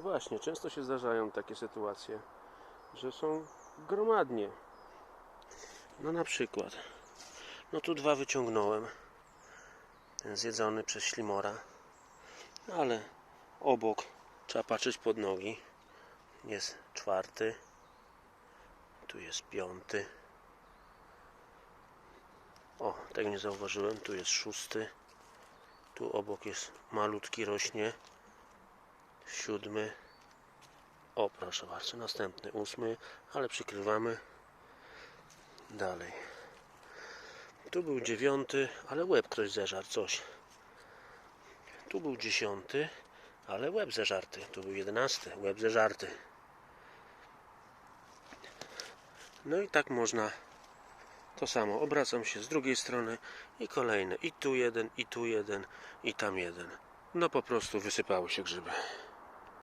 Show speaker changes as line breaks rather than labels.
I właśnie, często się zdarzają takie sytuacje, że są gromadnie. No na przykład, no tu dwa wyciągnąłem, ten zjedzony przez ślimora, ale obok trzeba patrzeć pod nogi. Jest czwarty, tu jest piąty. O, tego nie zauważyłem, tu jest szósty. Tu obok jest malutki rośnie. Siódmy. O, proszę bardzo, następny, ósmy, ale przykrywamy. Dalej. Tu był dziewiąty, ale łeb ktoś zeżarł, coś. Tu był dziesiąty, ale łeb zeżarty. Tu był jedenasty, łeb zeżarty. No i tak można to samo. Obracam się z drugiej strony i kolejny. I tu jeden, i tu jeden, i tam jeden. No po prostu wysypały się grzyby.